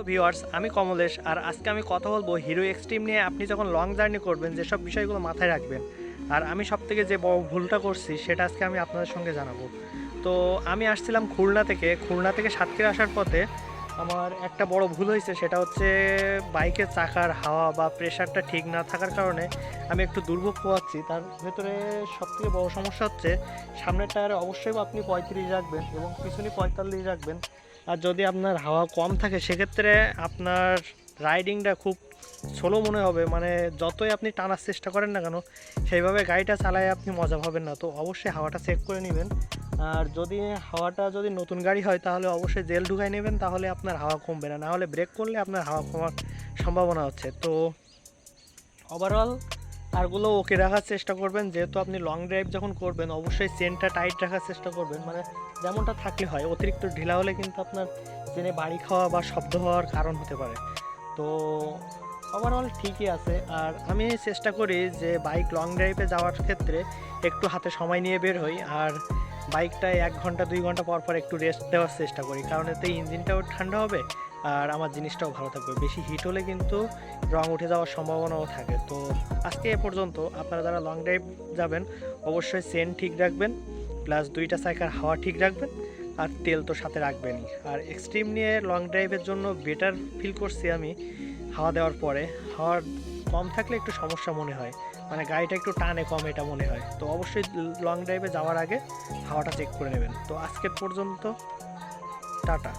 Hello viewers, আমি কমলেশ আর আজকে আমি কথা বলব হিরো এক্সট্রিম নিয়ে। আপনি যখন লং জার্নি করবেন, যেসব বিষয়গুলো মাথায় রাখবেন, আর আমি সব থেকে যে বড় ভুলটা করছি, সেটা আজকে আমি আপনাদের সঙ্গে জানাব। তো আমি আসছিলাম খুলনা থেকে। খুলনা থেকে সাতক্ষীরা আসার পথে আমার একটা বড় ভুল হয়েছে, সেটা হচ্ছে বাইকের চাকার হাওয়া বা প্রেশারটা ঠিক না থাকার কারণে আমি একটু দুর্ভোগ পোয়াচ্ছি তার ভেতরে সবথেকে বড় সমস্যা হচ্ছে, সামনের টায়ারে অবশ্যই আপনি পঁয়ত্রিশ রাখবেন এবং পিছনে পঁয়তাল্লিশ রাখবেন। আর যদি আপনার হাওয়া কম থাকে, সেক্ষেত্রে আপনার রাইডিংটা খুব স্লো মনে হবে। মানে যতই আপনি টানার চেষ্টা করেন না কেন, সেইভাবে গাড়িটা চালায় আপনি মজা পাবেন না। তো অবশ্যই হাওয়াটা চেক করে নেবেন। আর যদি হাওয়াটা যদি নতুন গাড়ি হয়, তাহলে অবশ্যই জেল ঢুকাই নেবেন, তাহলে আপনার হাওয়া কমবে না। নাহলে ব্রেক করলে আপনার হাওয়া কমার সম্ভাবনা হচ্ছে তো ওভারঅল আরগুলো ওকে রাখার চেষ্টা করবেন। যেহেতু আপনি লং ড্রাইভ যখন করবেন, অবশ্যই চেনটা টাইট রাখার চেষ্টা করবেন। মানে যেমনটা থাকলে হয়, অতিরিক্ত ঢিলা হলে কিন্তু আপনার চেনে বাড়ি খাওয়া বা শব্দ হওয়ার কারণ হতে পারে। তো ওভারঅল ঠিকই আছে। আর আমি চেষ্টা করি যে বাইক লং ড্রাইভে যাওয়ার ক্ষেত্রে একটু হাতে সময় নিয়ে বের হই। আর বাইকটায় এক ঘণ্টা, দুই ঘণ্টা পর পর একটু রেস্ট দেওয়ার চেষ্টা করি। কারণ এতে ইঞ্জিনটাও ঠান্ডা হবে আর আমার জিনিসটাও ভালো থাকবে। বেশি হিট হলে কিন্তু রং উঠে যাওয়ার সম্ভাবনাও থাকে। তো আজকে এ পর্যন্ত আপনারা যারা লং ড্রাইভ যাবেন, অবশ্যই চেন ঠিক রাখবেন প্লাস দুইটা সাইকেল হাওয়া ঠিক রাখবেন, আর তেল তো সাথে রাখবেনই। আর এক্সট্রিম নিয়ে লং ড্রাইভের জন্য বেটার ফিল করছি আমি হাওয়া দেওয়ার পরে। হাওয়ার কম থাকলে একটু সমস্যা মনে হয়। মানে গাড়িটা একটু টানে কম এটা মনে হয়। তো অবশ্যই লং ড্রাইভে যাওয়ার আগে হাওয়াটা চেক করে নেবেন। তো আজকের পর্যন্ত টাটা।